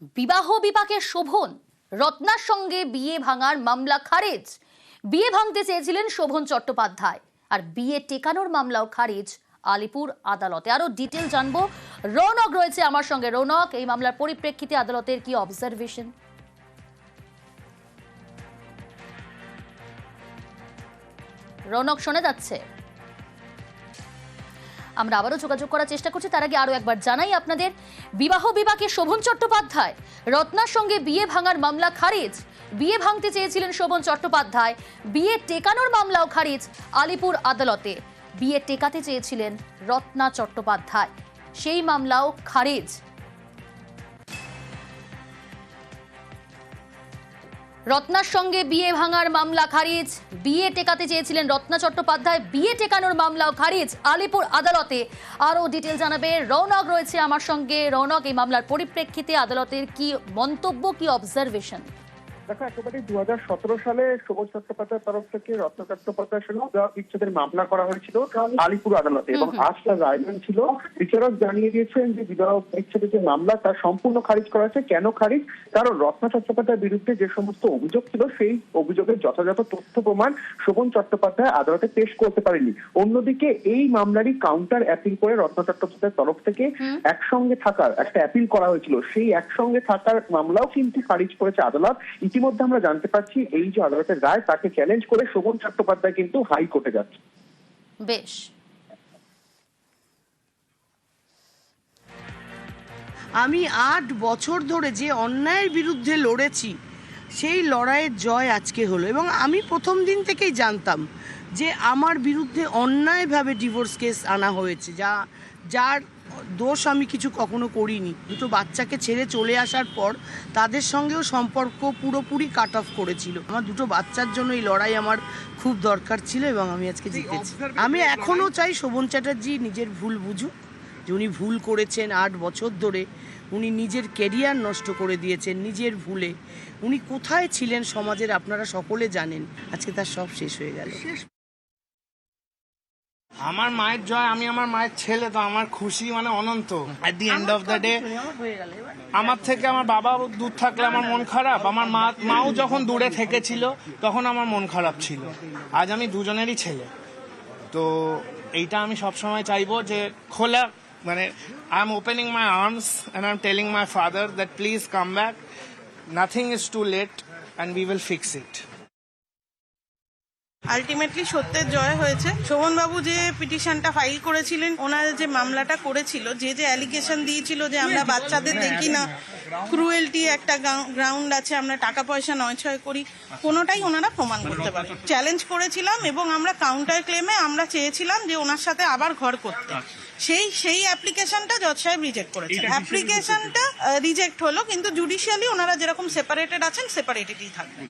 বিবাহ বিপাকে শোভন। রত্নার সঙ্গে বিয়ে ভাঙার মামলা খারিজ। বিয়ে ভাঙতে চেয়েছিলেন শোভন চট্টোপাধ্যায়। আর বিয়ে টেকানোর মামলাও খারিজ আলিপুর আদালতে। আরও ডিটেল জানব। রৌনক রয়েছে আমার সঙ্গে। রৌনক, এই মামলার পরিপ্রেক্ষিতে আদালতের কি অবজারভেশন রৌনক শোনা যাচ্ছে। আমরা আবারও যোগাযোগ করার চেষ্টা করছি। তার আগে আরও একবার জানাই আপনাদের, বিবাহ বিভাগে শোভন চট্টোপাধ্যায়, রত্নার সঙ্গে বিয়ে ভাঙার মামলা খারিজ। বিয়ে ভাঙতে চেয়েছিলেন শোভন চট্টোপাধ্যায়, বিয়ে টেকানোর মামলাও খারিজ আলিপুর আদালতে। বিয়ে টেকাতে চেয়েছিলেন রত্না চট্টোপাধ্যায়, সেই মামলাও খারিজ। রত্নার সঙ্গে বিয়ে ভাঙার মামলা খারিজ। বিয়ে টেকাতে চেয়েছিলেন রত্না চট্টোপাধ্যায়। বিয়ে টেকানোর মামলাও খারিজ। আলিপুর আদালতে আরও ডিটেল জানাবে রৌনক রয়েছে আমার সঙ্গে। রৌনক এই মামলার পরিপ্রেক্ষিতে আদালতের কি মন্তব্য, কি অবজারভেশন দেখো একেবারে দু হাজার সতেরো সালে সবুজ চট্টোপাধ্যায়ের তরফ থেকে রত্ন চট্টোপাধ্যায়ের সঙ্গে বিবাহ বিচ্ছেদের মামলা করা হয়েছিল আলিপুর আদালতে এবং আজ তার রায়দান ছিল বিচারক জানিয়ে দিয়েছেন যে বিবাহ বিচ্ছেদের যে মামলা তার সম্পূর্ণ খারিজ করা হয়েছে। কেন খারিজ? কারণ রত্ন চট্টোপাধ্যায়ের বিরুদ্ধে যে সমস্ত অভিযোগ ছিল সেই অভিযোগের যথাযথ তথ্য প্রমাণ শোভন চট্টোপাধ্যায় আদালতে পেশ করতে পারেনি অন্যদিকে এই মামলারই কাউন্টার অ্যাপিল করে রত্ন চট্টোপাধ্যায়ের তরফ থেকে একসঙ্গে থাকার একটা অ্যাপিল করা হয়েছিল। সেই একসঙ্গে থাকার মামলাও কিন্তু খারিজ করেছে আদালত। ইতিমধ্যে আমরা জানতে পারছি এই যে আদালতের রায় তাকে চ্যালেঞ্জ করে শোভন চট্টোপাধ্যায় কিন্তু হাইকোর্টে যাচ্ছে। বেশ। আমি আট বছর ধরে যে অন্যায়ের বিরুদ্ধে লড়েছি সেই লড়াইয়ের জয় আজকে হলো এবং আমি প্রথম দিন থেকেই জানতাম যে আমার বিরুদ্ধে অন্যায়ভাবে ডিভোর্স কেস আনা হয়েছে যা যার দোষ আমি কিছু কখনো করিনি। দুটো বাচ্চাকে ছেড়ে চলে আসার পর তাদের সঙ্গেও সম্পর্ক পুরোপুরি কাট অফ করেছিল। আমার দুটো বাচ্চার জন্য এই লড়াই আমার খুব দরকার ছিল এবং আমি আজকে জিতেছি। আমি এখনও চাই শোভন চ্যাটার্জি নিজের ভুল বুঝুক। যে উনি ভুল করেছেন আট বছর ধরে উনি নিজের ক্যারিয়ার নষ্ট করে দিয়েছেন নিজের ভুলে। উনি কোথায় ছিলেন সমাজের আপনারা সকলে জানেন। আজকে তার সব শেষ হয়ে গেল। আমার মায়ের জয় আমি আমার মায়ের ছেলে তো আমার খুশি মানে অনন্ত। At the end of the day আমার থেকে আমার বাবা দূর থাকলে আমার মন খারাপ। আমার মা মাও যখন দূরে থেকেছিল তখন আমার মন খারাপ ছিল। আজ আমি দুজনেরই ছেলে। তো এইটা আমি সবসময় চাইব যে খোলা মানে I am opening my arms and I am telling my father that please come back nothing is too late and we will fix it ultimately সত্যের জয় হয়েছে। শোভনবাবু যে পিটিশনটা ফাইল করেছিলেন ওনার যে মামলাটা করেছিল যে যে অ্যালিগেশন দিয়েছিল যে আমরা বাচ্চাদের দেখি না ক্রুয়েলটি একটা গ্রাউন্ড আছে আমরা টাকা পয়সা নয় ছয় করি কোনোটাই ওনারা প্রমাণ করতে পারে চ্যালেঞ্জ করেছিলাম এবং আমরা কাউন্টার ক্লেমে আমরা চেয়েছিলাম যে ওনার সাথে আবার ঘর করতে। সেই সেই অ্যাপ্লিকেশনটা জজ সাহেব রিজেক্ট করেছে অ্যাপ্লিকেশনটা রিজেক্ট হলো কিন্তু জুডিশিয়ালি ওনারা যেরকম সেপারেটেড আছেন সেপারেটেডই থাকবে।